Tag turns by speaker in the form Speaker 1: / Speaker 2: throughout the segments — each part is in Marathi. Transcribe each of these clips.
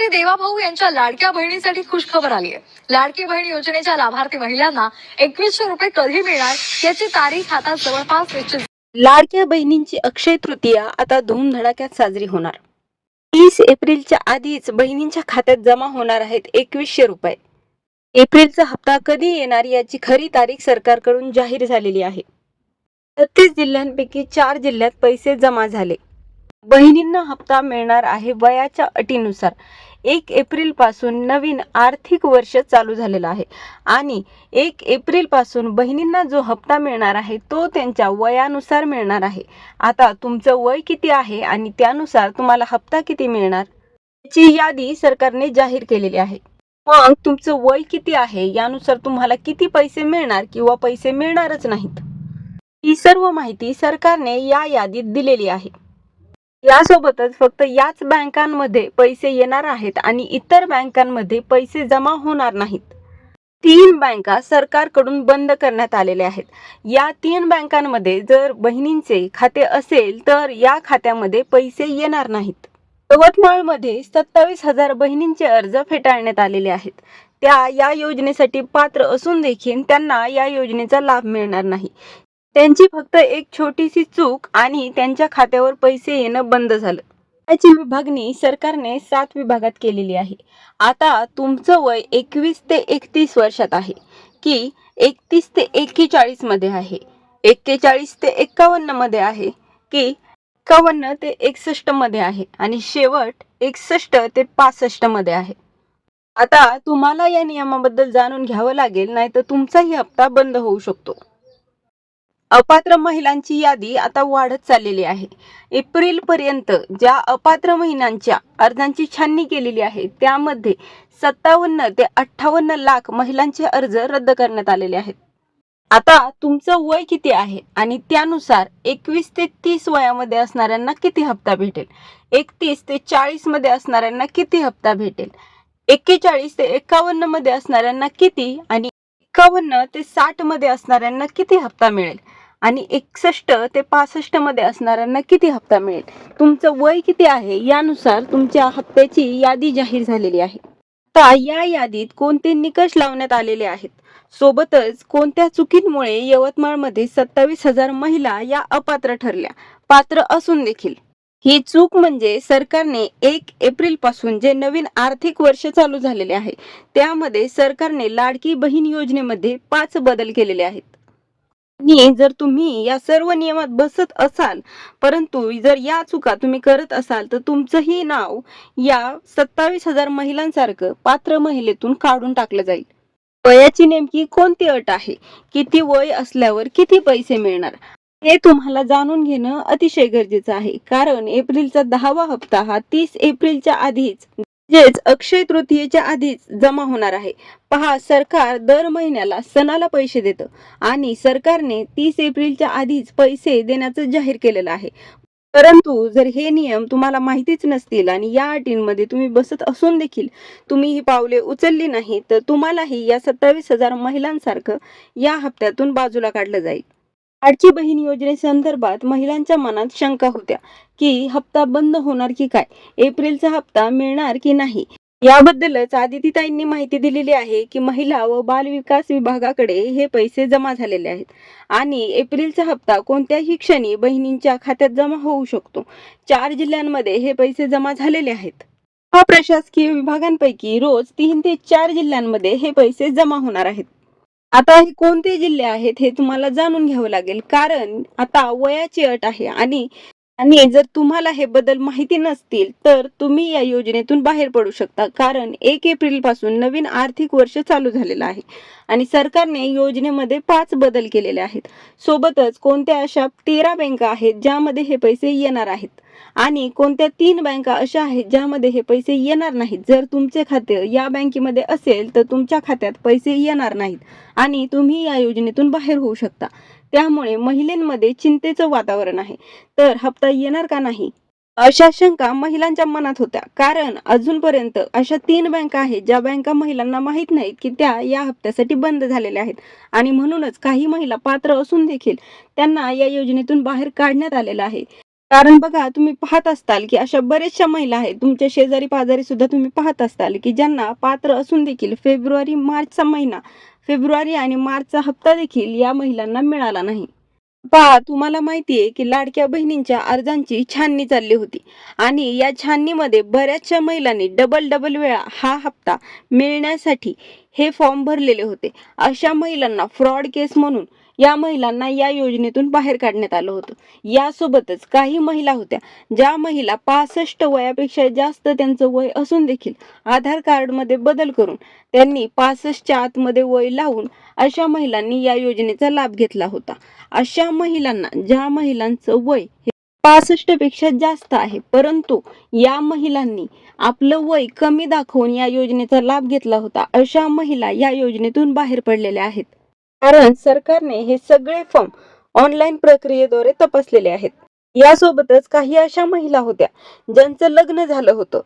Speaker 1: मुख्यमंत्री देवाभाऊ यांच्या लाडक्या बहिणीसाठी खुशखबर आली आहे लाडकी बहीण योजनेच्या लाभार्थी महिलांना एकवीसशे रुपये कधी मिळणार याची तारीख आता जवळपास निश्चित
Speaker 2: लाडक्या बहिणींची अक्षय तृतीया आता धूमधडाक्यात साजरी होणार. तीस एप्रिलच्या आधीच बहिणींच्या खात्यात जमा होणार आहेत एकवीसशे रुपये. एप्रिलचा हप्ता कधी येणार याची खरी तारीख सरकारकडून जाहीर झालेली आहे. छत्तीस जिल्ह्यांपैकी चार जिल्ह्यात पैसे जमा झाले. बहिणींना हप्ता मिळणार आहे वयाच्या अटीनुसार. एक एप्रिलपासून नवीन आर्थिक वर्ष चालू झालेलं आहे. आणि एक एप्रिलपासून बहिणींना जो हप्ता मिळणार आहे तो त्यांच्या वयानुसार मिळणार आहे. आता तुमचं वय किती आहे आणि त्यानुसार तुम्हाला हप्ता किती मिळणार? याची यादी सरकारने जाहीर केलेली आहे. मग तुमचं वय किती आहे? यानुसार तुम्हाला किती पैसे मिळणार किंवा पैसे मिळणारच नाहीत? ही सर्व माहिती सरकारने या यादीत दिलेली आहे. यासोबतच फक्त याच बँकांमध्ये पैसे येणार आहेत आणि इतर बँकांमध्ये पैसे जमा होणार नाहीत. तीन बँका सरकारकडून बंद करण्यात आलेल्या आहेत. या तीन बँकांमध्ये जर बहिणींचे खाते असेल तर या खात्यामध्ये पैसे येणार नाहीत. यवतमाळमध्ये सत्तावीस हजार बहिणींचे अर्ज फेटाळण्यात आलेले आहेत. त्या या योजनेसाठी पात्र असून देखील त्यांना या योजनेचा लाभ मिळणार नाही. त्यांची फक्त एक छोटीशी चूक आणि त्यांच्या खात्यावर पैसे येणं बंद झालं. याची विभागणी सरकारने सात विभागात केलेली आहे. आता तुमचं वय एकवीस ते एकतीस वर्षात आहे की एकतीस ते एक्केचाळीसमध्ये आहे. एक्केचाळीस ते एक्कावन्नमध्ये आहे की एक्कावन्न ते एकसष्टमध्ये आहे आणि शेवट एकसष्ट ते पासष्टमध्ये आहे. आता तुम्हाला या नियमाबद्दल जाणून घ्यावं लागेल नाही तर तुमचाही हप्ता बंद होऊ शकतो. अपात्र महिलांची यादी आता वाढत चाललेली आहे. एप्रिल पर्यंत ज्या अपात्र महिलांच्या अर्जांची छाननी केलेली आहे त्यामध्ये सत्तावन्न ते अठ्ठावन्न लाख महिलांचे अर्ज रद्द करण्यात आलेले आहेत. आता तुमचं वय किती आहे आणि त्यानुसार एकवीस ते तीस वयामध्ये असणाऱ्यांना किती हप्ता भेटेल? एकतीस ते चाळीसमध्ये असणाऱ्यांना किती हप्ता भेटेल? एक्केचाळीस ते एकावन्नमध्ये असणाऱ्यांना किती आणि एकावन्न ते साठमध्ये असणाऱ्यांना किती हप्ता मिळेल? आणि एकसष्ट ते पासष्टमध्ये असणाऱ्यांना किती हप्ता मिळेल? तुमचं वय किती आहे? यानुसार तुमच्या हप्त्याची यादी जाहीर झालेली आहे. आता या यादीत कोणते निकष लावण्यात आलेले आहेत? सोबतच कोणत्या चुकींमुळे यवतमाळमध्ये सत्तावीस हजार महिला या अपात्र ठरल्या? पात्र असून देखील. ही चूक म्हणजे सरकारने एक एप्रिलपासून जे नवीन आर्थिक वर्ष चालू झालेले आहे त्यामध्ये सरकारने लाडकी बहीण योजनेमध्ये पाच बदल केलेले आहेत. आणि जर तुम्ही या सर्व नियमात बसत असाल परंतु जर या चुका तुम्ही करत असाल तर तुमचंही नाव या सत्तावीस हजार महिलांसारखं पात्र महिलेतून काढून टाकलं जाईल. वयाची नेमकी कोणती अट आहे? किती वय असल्यावर किती पैसे मिळणार? हे तुम्हाला जाणून घेणं अतिशय गरजेचं आहे. कारण एप्रिलचा दहावा हप्ता हा तीस एप्रिलच्या आधीच म्हणजेच अक्षय तृतीयेच्या आधीच जमा होणार आहे. पहा सरकार दर महिन्याला सणाला पैसे देतं आणि सरकारने तीस एप्रिलच्या आधीच पैसे देण्याचं जाहीर केलेलं आहे. परंतु जर हे नियम तुम्हाला माहितीच नसतील आणि या अटींमध्ये तुम्ही बसत असून देखील तुम्ही ही पावले उचलली नाही तर तुम्हालाही या सत्तावीस हजार महिलांसारखं या हप्त्यातून बाजूला काढलं जाईल. आडची बहीण योजनेसंदर्भात महिलांच्या मनात शंका होत्या की हप्ता बंद होणार की काय? एप्रिलचा हप्ता मिळणार की नाही? याबद्दलच आदितीताईंनी माहिती दिलेली आहे की महिला व बाल विकास विभागाकडे हे पैसे जमा झालेले आहेत आणि एप्रिलचा हप्ता कोणत्याही क्षणी बहिणींच्या खात्यात जमा होऊ शकतो. चार जिल्ह्यांमध्ये हे पैसे जमा झालेले आहेत. हा प्रशासकीय विभागांपैकी रोज तीन ते चार जिल्ह्यांमध्ये हे पैसे जमा होणार आहेत. आता हे कोणते जिल्हे आहेत हे तुम्हाला जाणून घ्यावं लागेल. कारण आता वयाची अट आहे आणि आणि जर तुम्हाला हे बदल माहिती नसतील तर तुम्ही या योजनेतून बाहेर पडू शकता. कारण एक एप्रिलपासून नवीन आर्थिक वर्ष चालू झालेलं आहे आणि सरकारने योजनेमध्ये पाच बदल केलेले आहेत. सोबतच कोणत्या अशा तेरा बँका आहेत ज्यामध्ये हे पैसे येणार आहेत? आणि कोणत्या तीन बँका अशा आहेत ज्यामध्ये हे पैसे येणार नाहीत? जर तुमचे खाते या बँकेमध्ये असेल तर तुमच्या खात्यात पैसे येणार नाहीत आणि तुम्ही या योजनेतून बाहेर होऊ शकता. त्यामुळे महिलांमध्ये चिंतेचं वातावरण आहे. तर हप्ता येणार का नाही? अशा शंका महिलांच्या मनात होत्या. कारण अजूनपर्यंत अशा तीन बँका आहेत ज्या बँका महिलांना माहीत नाहीत की त्या या हप्त्यासाठी बंद झालेल्या आहेत. आणि म्हणूनच काही महिला पात्र असून देखील त्यांना या योजनेतून बाहेर काढण्यात आलेलं आहे. कारण बघा तुम्ही पाहत असताल की अशा बऱ्याचशा महिला आहेत तुमच्या शेजारी पाजारी सुद्धा तुम्ही पाहत असताल की ज्यांना पात्र असून देखील फेब्रुवारी मार्चचा महिना फेब्रुवारी आणि मार्चचा हप्ता देखील या महिलांना मिळाला नाही. पहा तुम्हाला माहिती आहे की लाडक्या बहिणींच्या अर्जांची छाननी चालली होती आणि या छाननीमध्ये बऱ्याचशा महिलांनी डबल डबल वेळा हा हप्ता मिळण्यासाठी हे फॉर्म भरलेले होते. अशा महिलांना फ्रॉड केस म्हणून या महिलांना या योजनेतून बाहेर काढण्यात आलं होतं. यासोबतच काही महिला होत्या ज्या महिला पासष्ट वयापेक्षा जास्त त्यांचं वय असून देखील आधार कार्डमध्ये बदल करून त्यांनी पासष्टच्या आतमध्ये वय लावून अशा महिलांनी या योजनेचा लाभ घेतला होता. अशा महिलांना ज्या महिलांचं वय हे पासष्टपेक्षा जास्त आहे परंतु या महिलांनी आपलं वय कमी दाखवून या योजनेचा लाभ घेतला होता अशा महिला या योजनेतून बाहेर पडलेल्या आहेत. कारण सरकारने हे सगळे फॉर्म ऑनलाईन प्रक्रियेद्वारे तपासलेले आहेत. यासोबतच काही अशा महिला होत्या ज्यांचं लग्न झालं होतं.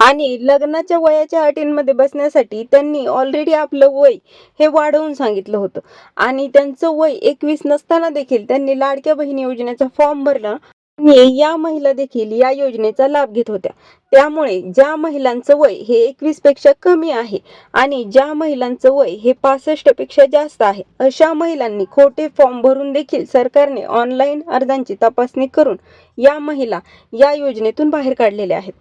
Speaker 2: आणि लग्नाच्या वयाच्या अटींमध्ये बसण्यासाठी त्यांनी ऑलरेडी आपलं वय हे वाढवून सांगितलं होतं. आणि त्यांचं वय एकवीस नसताना देखील त्यांनी लाडक्या बहिणी योजनेचा फॉर्म भरला. या महिला देखील या योजनेचा लाभ घेत होत्या. त्यामुळे ज्या महिलांचं वय हे एकवीसपेक्षा कमी आहे आणि ज्या महिलांचं वय हे पासष्टपेक्षा जास्त आहे अशा महिलांनी खोटे फॉर्म भरून देखील सरकारने ऑनलाईन अर्जांची तपासणी करून या महिला या योजनेतून बाहेर काढलेल्या आहेत.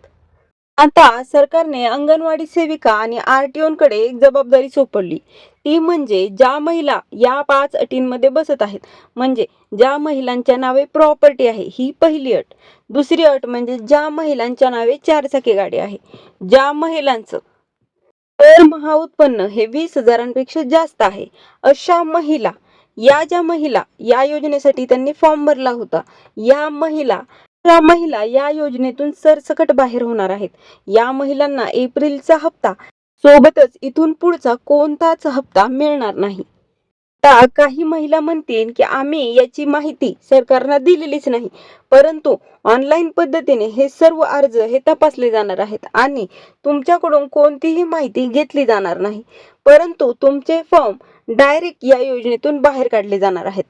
Speaker 2: आता सरकारने अंगणवाडी सेविका आणि आरटीओकडे एक जबाबदारी सोपवली. ती म्हणजे ज्या महिला या पाच अटींमध्ये बसत आहेत म्हणजे ज्या महिलांच्या नावे प्रॉपर्टी आहे ही पहिली अट. दुसरी अट म्हणजे ज्या महिलांच्या नावे चारचाकी गाडी आहे. ज्या महिलांचं दरमहा उत्पन्न हे वीस हजारांपेक्षा जास्त आहे अशा महिला या ज्या महिला या योजनेसाठी त्यांनी फॉर्म भरला होता या महिला महिला या योजनेतून सरसकट बाहेर होणार आहेत. या महिलांना एप्रिलचा हप्ता. सोबतच इथून पुढचा कोणताच हप्ता मिळणार नाही. आता काही महिला म्हणतील की आम्ही याची माहिती सरकारला दिलेलीच नाही. परंतु ऑनलाईन पद्धतीने हे सर्व अर्ज हे तपासले जाणार आहेत आणि तुमच्याकडून कोणतीही माहिती घेतली जाणार नाही. परंतु तुमचे फॉर्म डायरेक्ट या योजनेतून बाहेर काढले जाणार आहेत.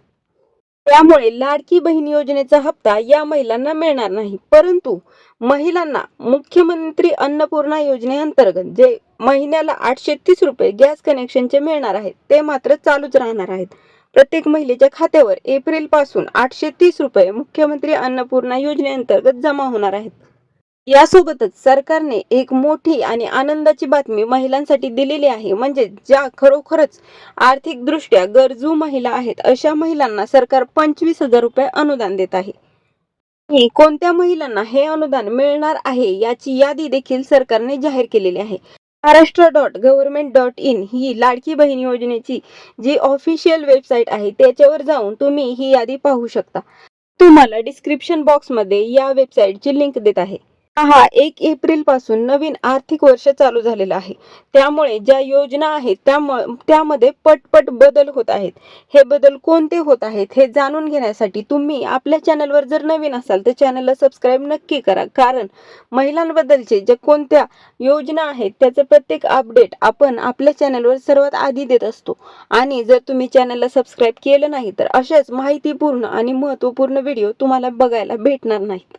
Speaker 2: त्यामुळे लाडकी बहीण योजनेचा हप्ता या महिलांना मिळणार नाही. परंतु महिलांना मुख्यमंत्री अन्नपूर्णा योजनेअंतर्गत जे महिन्याला आठशे तीस रुपये गॅस कनेक्शनचे मिळणार आहेत ते मात्र चालूच राहणार आहेत. प्रत्येक महिलेच्या खात्यावर एप्रिलपासून आठशे तीस रुपये मुख्यमंत्री अन्नपूर्णा योजनेअंतर्गत जमा होणार आहेत. यासोबतच सरकारने एक मोठी आणि आनंदाची बातमी महिलांसाठी दिलेली आहे. म्हणजे ज्या खरोखरच आर्थिकदृष्ट्या गरजू महिला आहेत अशा महिलांना सरकार पंचवीस हजार रुपये अनुदान देत आहे. कोणत्या महिलांना हे अनुदान मिळणार आहे याची यादी देखील सरकारने जाहीर केलेली आहे. Maharashtra dot government dot in ही लाडकी बहीण योजनेची जी ऑफिशियल वेबसाईट आहे त्याच्यावर जाऊन तुम्ही ही यादी पाहू शकता. तुम्हाला डिस्क्रिप्शन बॉक्समध्ये या वेबसाईटची लिंक देत आहे. हा एक एप्रिलपासून नवीन आर्थिक वर्ष चालू झालेलं आहे. त्यामुळे ज्या योजना आहेत त्यामध्ये पटपट बदल होत आहेत. हे बदल कोणते होत आहेत हे जाणून घेण्यासाठी तुम्ही आपल्या चॅनलवर जर नवीन असाल तर चॅनलला सबस्क्राईब नक्की करा. कारण महिलांबद्दलचे ज्या कोणत्या योजना आहेत त्याचं प्रत्येक अपडेट आपण आपल्या चॅनलवर सर्वात आधी देत असतो. आणि जर तुम्ही चॅनलला सबस्क्राईब केलं नाही तर अशाच माहितीपूर्ण आणि महत्त्वपूर्ण व्हिडिओ तुम्हाला बघायला भेटणार नाहीत.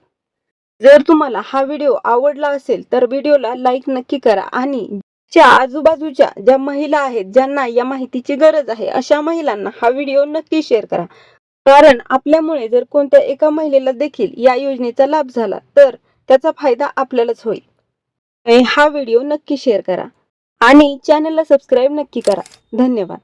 Speaker 2: जर तुम्हाला हा व्हिडिओ आवडला असेल तर व्हिडिओला लाईक नक्की करा आणि च्या आजूबाजूच्या ज्या महिला आहेत ज्यांना या माहितीची गरज आहे अशा महिलांना हा व्हिडिओ नक्की शेअर करा. कारण आपल्यामुळे जर कोणत्या एका महिलेला देखील या योजनेचा लाभ झाला तर त्याचा फायदा आपल्यालाच होईल. हा व्हिडिओ नक्की शेअर करा आणि चॅनलला सबस्क्राईब नक्की करा. धन्यवाद.